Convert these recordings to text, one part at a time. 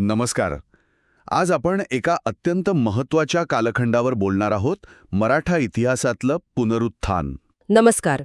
नमस्कार. आज आपण एका अत्यंत महत्त्वाच्या कालखंडावर बोलणार आहोत मराठा इतिहासातलं पुनरुत्थान. नमस्कार.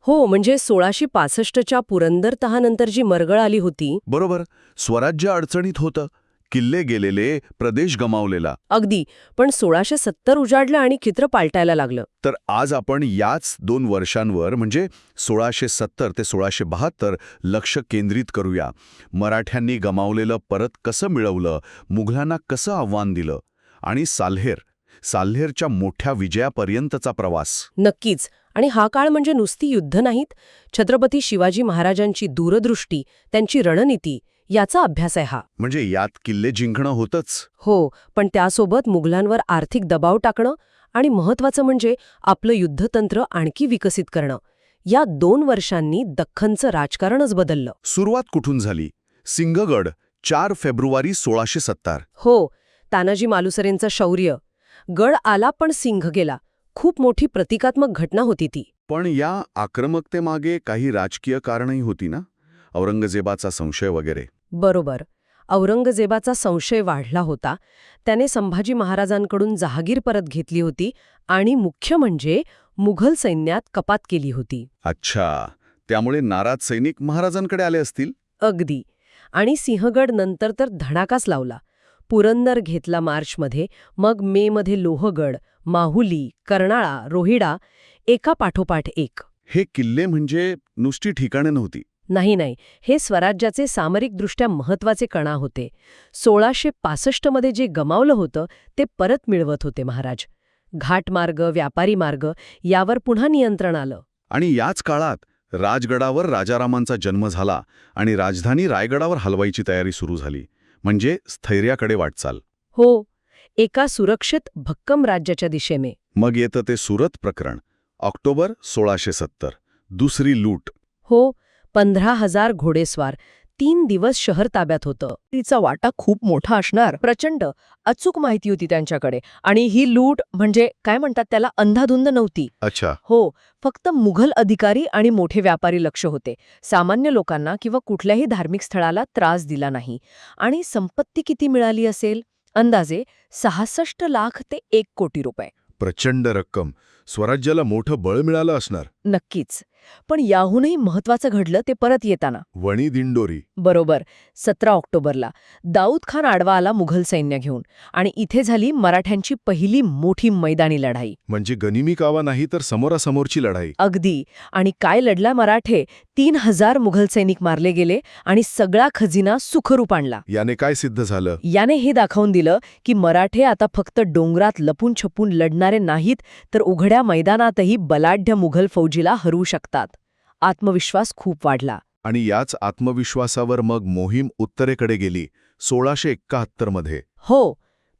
हो म्हणजे सोळाशे पासष्टच्या पुरंदर तहानंतर जी मरगळ आली होती बरोबर. स्वराज्य अडचणीत होतं. किल्ले गेलेले प्रदेश गमावलेला. अगदी. पण सोळाशे सत्तर उजाडलं आणि चित्र पालटायला लागलं. तर आज आपण याच दोन वर्षांवर म्हणजे सोळाशे सत्तर ते सोळाशे बहात्तर लक्ष केंद्रित करूया. मराठ्यांनी गमावलेलं परत कसं मिळवलं? मुघलांना कसं आव्हान दिलं? आणि साल्हेर. साल्हेरच्या मोठ्या विजयापर्यंतचा प्रवास. नक्कीच. आणि हा काळ म्हणजे नुसती युद्ध नाहीत. छत्रपती शिवाजी महाराजांची दूरदृष्टी त्यांची रणनीती याचा अभ्यास आहे हा. म्हणजे यात किल्ले जिंकणं होतंच. हो पण त्यासोबत मुघलांवर आर्थिक दबाव टाकणं आणि महत्वाचं म्हणजे आपलं युद्धतंत्र आणखी विकसित करणं. या दोन वर्षांनी दख्खनचं राजकारणच बदललं. सुरुवात कुठून झाली? सिंहगड चार फेब्रुवारी सोळाशे सत्तर. हो तानाजी मालुसरेंचं शौर्य. गड आला पण सिंह गेला. खूप मोठी प्रतिकात्मक घटना होती ती. पण या आक्रमकतेमागे काही राजकीय कारणही होती ना? औरंगजेबाचा संशय वगैरे. बरोबर. औरंगजेबाचा संशय वाढला होता. त्याने संभाजी महाराजांकडून जहागीर परत घेतली होती आणि मुख्य म्हणजे मुघल सैन्यात कपात केली होती. अच्छा. त्यामुळे नाराज सैनिक महाराजांकडे आले असतील? अगदी. आणि सिंहगड नंतर तर धडाकाच लावला. पुरंदर घेतला मार्चमध्ये मग मेमध्ये लोहगड माहुली कर्नाळा रोहिडा एका पाठोपाठ एक. हे किल्ले म्हणजे नुसती ठिकाणे नव्हती. नाही नाही. हे स्वराज्याचे सामरिकदृष्ट्या महत्त्वाचे कणा होते. सोळाशे पासष्टमध्ये जे गमावलं होतं ते परत मिळवत होते महाराज. घाटमार्ग व्यापारी मार्ग यावर पुन्हा नियंत्रण आलं. आणि याच काळात राजगडावर राजारामांचा जन्म झाला आणि राजधानी रायगडावर हलवायची तयारी सुरू झाली. म्हणजे स्थैर्याकडे वाटचाल. हो. एका सुरक्षित भक्कम राज्याच्या दिशेने. मग येतं ते सुरत प्रकरण. ऑक्टोबर सोळाशे सत्तर. दुसरी लूट. हो. पंधरा हजार घोडेस्वार तीन दिवस शहर ताब्यात होतं. तिचा वाटा खूप मोठा असणार. प्रचंड अचूक माहिती होती त्यांच्याकडे. आणि ही लूट म्हणजे काय म्हणतात त्याला? अंधाधुंद नव्हती. अच्छा. हो फक्त मुघल अधिकारी आणि मोठे व्यापारी लक्ष होते. सामान्य लोकांना किंवा कुठल्याही धार्मिक स्थळाला त्रास दिला नाही. आणि संपत्ती किती मिळाली असेल? अंदाजे सहासष्ट लाख ते एक कोटी रुपये. प्रचंड रक्कम. स्वराज्याला मोठं बळ मिळालं असणार. नक्कीच. पण याहूनही महत्वाचं घडलं ते परत येताना. वणी दिंडोरी. बरोबर. सतरा ऑक्टोबरला दाऊद खान आडवा आला मुघल सैन्य घेऊन आणि इथे झाली मराठ्यांची पहिली मोठी मैदानी लढाई. म्हणजे गनिमी कावा नाही तर समोरासमोरची लढाई. अगदी. आणि काय लढला मराठे? तीन हजार मुघल सैनिक मारले गेले आणि सगळा खजिना सुखरूप आणला. याने काय सिद्ध झालं? याने हे दाखवून दिलं की मराठे आता फक्त डोंगरात लपून छपून लढणारे नाहीत तर उघड्या मैदानातही बलाढ्य मुघल फौजीला हरू शकतात. आत्मविश्वास खूप वाढला. आणि याच आत्मविश्वासावर मग मोहीम उत्तरेकडे गेली सोळाशे एक्काहत्तरमध्ये हो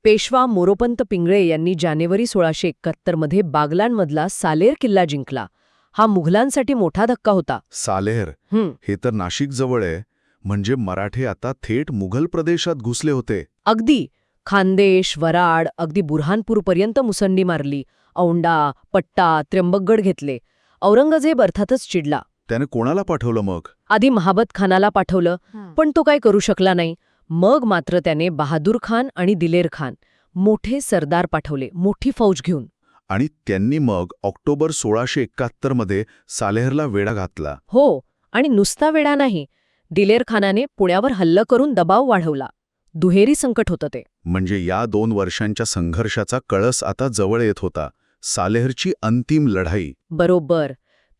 पेशवा मोरोपंत पिंगळे यांनी जानेवारी सोळाशे एकाहत्तरमध्ये बागलांमधला सालेर किल्ला जिंकला. हा मुघलांसाठी मोठा धक्का होता. सालेहर हं, हे तर नाशिक जवळ आहे. म्हणजे मराठे आता थेट मुघल प्रदेशात घुसले होते. अगदी. खानदेश वराड अगदी बुरहानपूरपर्यंत मुसंडी मारली. औंडा पट्टा त्र्यंबकगड घेतले. औरंगजेब अर्थातच चिडला. त्याने कोणाला पाठवलं मग? आधी महाबत खानाला पाठवलं पण तो काय करू शकला नाही. मग मात्र त्याने बहादूर खान आणि दिलेर खान मोठे सरदार पाठवले मोठी फौज घेऊन. आणि त्यांनी मग ऑक्टोबर सोळाशे एकाहत्तरमध्ये सालेहरला वेढा घातला. हो आणि नुसता वेळा नाही दिलेर खानाने पुण्यावर हल्ला करून दबाव वाढवला. दुहेरी संकट होतं ते. म्हणजे या दोन वर्षांच्या संघर्षाचा कळस आता जवळ येत होता. सालेहरची अंतिम लढाई. बरोबर.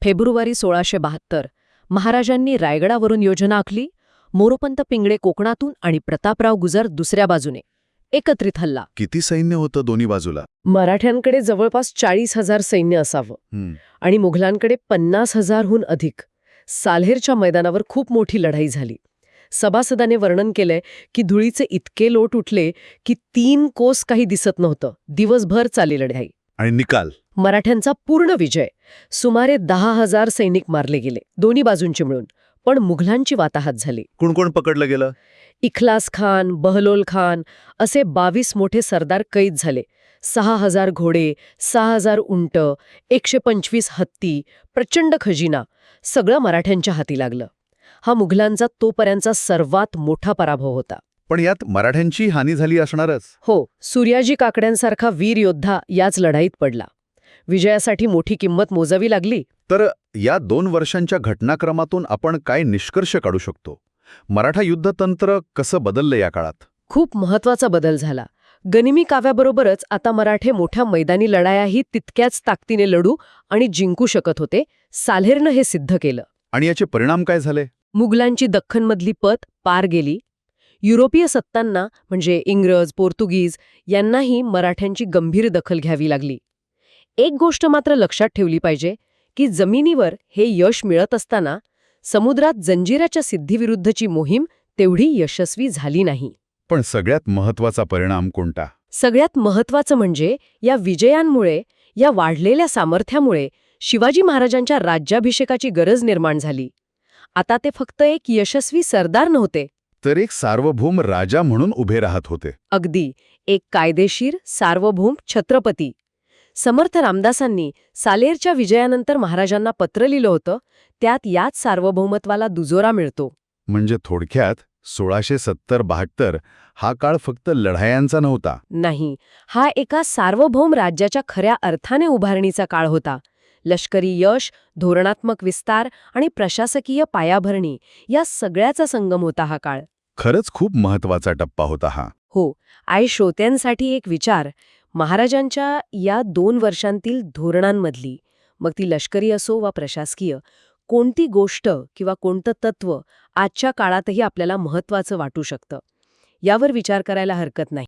फेब्रुवारी सोळाशे बहात्तर. महाराजांनी रायगडावरून योजना आखली. मोरोपंत पिंगळे कोकणातून आणि प्रतापराव गुजर दुसऱ्या बाजूने. एकत्रित हल्ला. किती सैन्य होतं दोन्ही बाजूला? मराठ्यांकडे जवळपास चाळीस हजार सैन्य असावं. आणि मुघलांकडे पन्नास हजारहून अधिक. साल्हेरच्या मैदानावर खूप मोठी लढाई झाली. सभासदाने वर्णन केलंय की धुळीचे इतके लोट उठले की तीन कोस काही दिसत नव्हतं. दिवसभर चाली लढाई. आणि निकाल. मराठ्यांचा पूर्ण विजय. सुमारे दहा हजार सैनिक मारले गेले दोन्ही बाजूंचे मिळून. पण मुघलांची वाताहात झाली. कोण कोण पकडलं गेलं? इखलास खान बहलोल खान असे बावीस मोठे सरदार कैद झाले. सहा हजार घोडे सहा हजार उंट एकशे पंचवीस हत्ती प्रचंड खजिना सगळं मराठ्यांच्या हाती लागलं. हा मुघलांचा तोपर्यंतचा सर्वात मोठा पराभव होता. पण यात मराठ्यांची हानी झाली असणारच. हो सूर्याजी काकड्यांसारखा वीर योद्धा याच लढाईत पडला. विजयासाठी मोठी किंमत मोजावी लागली. तर या दोन वर्षांच्या घटनाक्रमातून आपण काय निष्कर्ष काढू शकतो? मराठा युद्धतंत्र कसं बदललं या काळात? खूप महत्त्वाचा बदल झाला. गनिमी काव्याबरोबरच आता मराठे मोठ्या मैदानी लढायाही तितक्याच ताकदीने लढू आणि जिंकू शकत होते साल्हेरनं हे सिद्ध केलं. आणि याचे परिणाम काय झाले? मुघलांची दख्खनमधली पत पार गेली युरोपीय सत्तांना म्हणजे इंग्रज पोर्तुगीज यांनाही मराठ्यांची गंभीर दखल घ्यावी लागली. एक गोष्ट मात्र लक्षात ठेवली पाहिजे की जमिनीवर हे यश मिळत असताना समुद्रात जंजिराच्या सिद्धीविरुद्धची मोहीम तेवढी यशस्वी झाली नाही. पण सगळ्यात महत्त्वाचा परिणाम कोणता? सगळ्यात महत्वाचं म्हणजे या विजयांमुळे या वाढलेल्या सामर्थ्यामुळे शिवाजी महाराजांच्या राज्याभिषेकाची गरज निर्माण झाली. आता ते फक्त एक यशस्वी सरदार नव्हते तर एक सार्वभौम राजा म्हणून उभे राहत होते. अगदी. एक कायदेशीर सार्वभौम छत्रपती. समर्थ रामदासांनी सालेरच्या विजयानंतर महाराजांना पत्र लिहिलं होतं त्यात याच सार्वभौमत्वाला दुजोरा मिळतो. म्हणजे थोडक्यात सोळाशे सत्तर बहात्तर हा काळ फक्त लढायांचा नव्हता. नाही हा एका सार्वभौम राज्याच्या खऱ्या अर्थाने उभारणीचा काळ होता. लष्करी यश धोरणात्मक विस्तार आणि प्रशासकीय पायाभरणी या सगळ्याचा संगम होता हा काळ. खरंच खूप महत्त्वाचा टप्पा होता हा. हो आई श्रोत्यांसाठी एक विचार. महाराजांच्या या दोन वर्षांतील धोरणांमधली मग ती लष्करी असो वा प्रशासकीय कोणती गोष्ट किंवा कोणतं तत्व आजच्या काळातही आपल्याला महत्त्वाचं वाटू शकतं? यावर विचार करायला हरकत नाही.